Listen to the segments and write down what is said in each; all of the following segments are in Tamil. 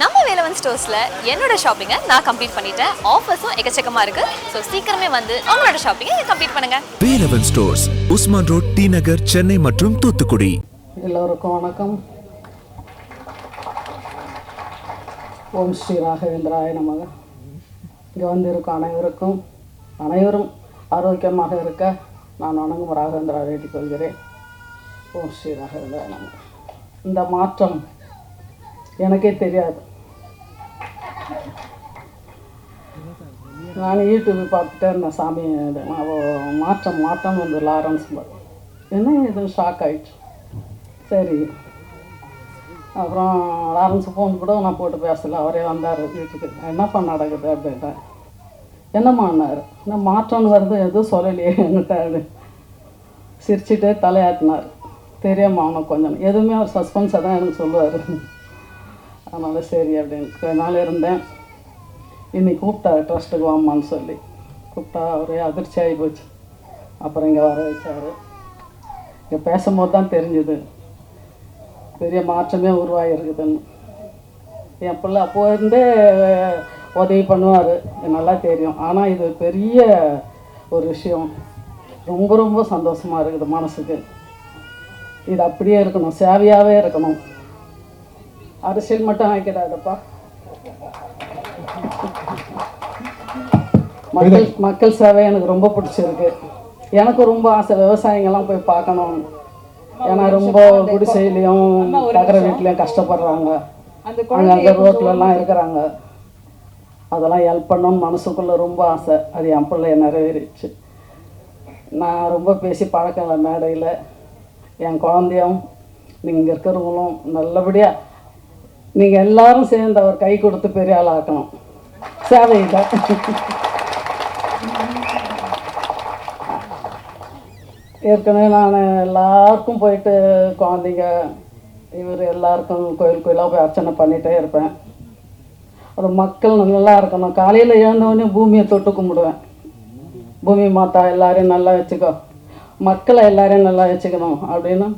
நம்ம வேலவன் ஸ்டோர்ஸ்ல என்னோட ஷாப்பிங்கை நான் கம்ப்ளீட் பண்ணிட்டேன். ஆஃபர்ஸும் எக்கச்சக்கமா இருக்கு. ஸோ சீக்கிரமே வந்து உங்களோட ஷாப்பிங்கை கம்ப்ளீட் பண்ணுங்க. Velavan stores Usman road T Nagar Chennai மற்றும் தூத்துக்குடி. எல்லோருக்கும் வணக்கம். ஓம் ஸ்ரீ ராகவேந்திராய நமக. இங்கே வந்திருக்கும் அனைவருக்கும் அனைவரும் ஆரோக்கியமாக இருக்க நான் வணங்கும் ராகவேந்திரா வேண்டிக் கொள்கிறேன். ஓம் ஸ்ரீ ராகவேந்திராய நமக. இந்த மாற்றம் எனக்கே தெரியாது. நான் யூடியூப் பார்த்துட்டே இருந்தேன் சாமி இது மாற்றம் மாற்றம் வந்து லாரன்ஸ் என்ன இது ஷாக் ஆயிடுச்சு. சரி. அப்புறம் லாரன்ஸ் ஃபோன் கூட நான் போட்டு பேசல அவரே வந்தார் வீட்டுக்கு. என்னப்பா நடக்குது அப்படின்ட்டேன். என்னம்மான்னாரு நான் மாற்றம்னு வருது எதுவும் சொல்லலையே என்கிட்ட சிரிச்சுட்டே தலையாட்டினார். தெரியாமல் அவனுக்கு கொஞ்சம் எதுவுமே அவர் சஸ்பென்ஸாக தான் எனக்கு சொல்லுவார். அதனால் சரி அப்படின்னு கொஞ்ச நாள் இருந்தேன். என்னை கூப்பிட்டா ட்ரஸ்ட்டுக்கு வாமான்னு சொல்லி. கூப்பிட்டா ஒரே அதிர்ச்சி ஆகி போச்சு. அப்புறம் இங்கே வர வச்சார். இங்கே பேசும்போது தான் தெரிஞ்சுது. பெரிய மாற்றமே உருவாகிருக்குதுன்னு என் பிள்ளை அப்போ இருந்தே உதவி பண்ணுவார். நல்லா தெரியும். ஆனால் இது பெரிய ஒரு விஷயம். ரொம்ப ரொம்ப சந்தோஷமாக இருக்குது மனசுக்கு. இது அப்படியே இருக்கணும். சேவையாகவே இருக்கணும். அரசியல் மட்டும் ஆக்கிடாதப்பா மக்கள் மக்கள் சேவை எனக்கு ரொம்ப பிடிச்சிருக்கு. எனக்கு ரொம்ப ஆசை விவசாயிங்கெல்லாம் போய் பார்க்கணும். ஏன்னா ரொம்ப குடிசையிலையும் தகர வீட்லேயும் கஷ்டப்படுறாங்க. அங்கே ரோட்லலாம் இருக்கிறாங்க. அதெல்லாம் ஹெல்ப் பண்ணணும்னு மனசுக்குள்ளே ரொம்ப ஆசை. அது என் பிள்ளைய நிறைவேறிச்சு நான் ரொம்ப பேசி பழக்கம் இல்லை மேடையில். என் குழந்தையும் நீங்கள் இருக்கிறவங்களும் நல்லபடியாக நீங்கள் எல்லாரும் சேர்ந்து அவர் கை கொடுத்து பெரிய ஆள் ஆக்கணும். ஏற்கனவே நான் எல்லாருக்கும் போயிட்டு குழந்தைங்க இவர் எல்லாருக்கும் கோயில் கோயிலாக போய் அர்ச்சனை பண்ணிகிட்டே இருப்பேன். அது மக்கள் நல்லா இருக்கணும். காலையில் எழுந்தவொடனே பூமியை தொட்டு கும்பிடுவேன். பூமி மாத்தா எல்லாரையும் நல்லா வச்சுக்கோ. மக்களை எல்லாரையும் நல்லா வச்சுக்கணும் அப்படின்னு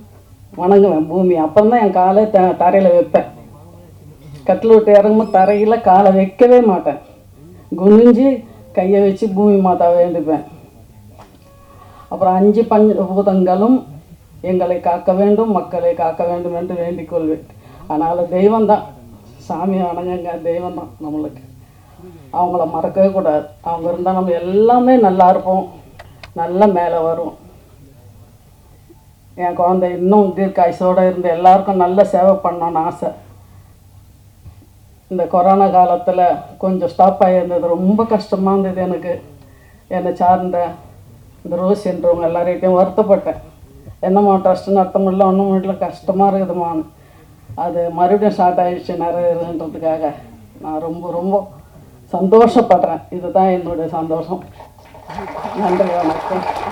வணங்குவேன் பூமி. அப்புறம் தான் என் காலை த தரையில் வைப்பேன். கட்டில் விட்டு இறங்கும்போது தரையில் காலை வைக்கவே மாட்டேன். குனிஞ்சு கையை வச்சு பூமி மாதா வேண்டிப்பேன். அப்புறம் அஞ்சு பஞ்ச பூதங்களும் எங்களை காக்க வேண்டும் மக்களை காக்க வேண்டும் என்று வேண்டிக் கொள்வேன். அதனால் தெய்வந்தான் சாமி வணங்குங்க தெய்வம் தான் நம்மளுக்கு. அவங்கள மறக்கவே கூடாது. அவங்க இருந்தால் நம்ம எல்லாமே நல்லா இருப்போம். நல்ல மேலே வரும் என் குழந்தை இன்னும் தீர்க்காயுசோடு இருந்து எல்லாருக்கும் நல்ல சேவை பண்ணணும்னு ஆசை. இந்த கொரோனா காலத்தில் கொஞ்சம் ஸ்டாப் ஆகியிருந்தது ரொம்ப கஷ்டமாக இருந்தது எனக்கு. என்னை சார்ந்த இந்த ரோஸ் என்றவங்க எல்லார்கிட்டையும் வருத்தப்பட்டேன். என்னம்மா ட்ரஸ்ட்டு நடத்த முடியல ஒன்றும் முடியல கஷ்டமாக இருக்குதுமான்னு அது மறுபடியும் ஸ்டார்ட் ஆகிடுச்சு நிறைவேறுன்றதுக்காக. நான் ரொம்ப ரொம்ப சந்தோஷப்படுறேன். இதுதான் என்னுடைய சந்தோஷம். நன்றி வணக்கம்.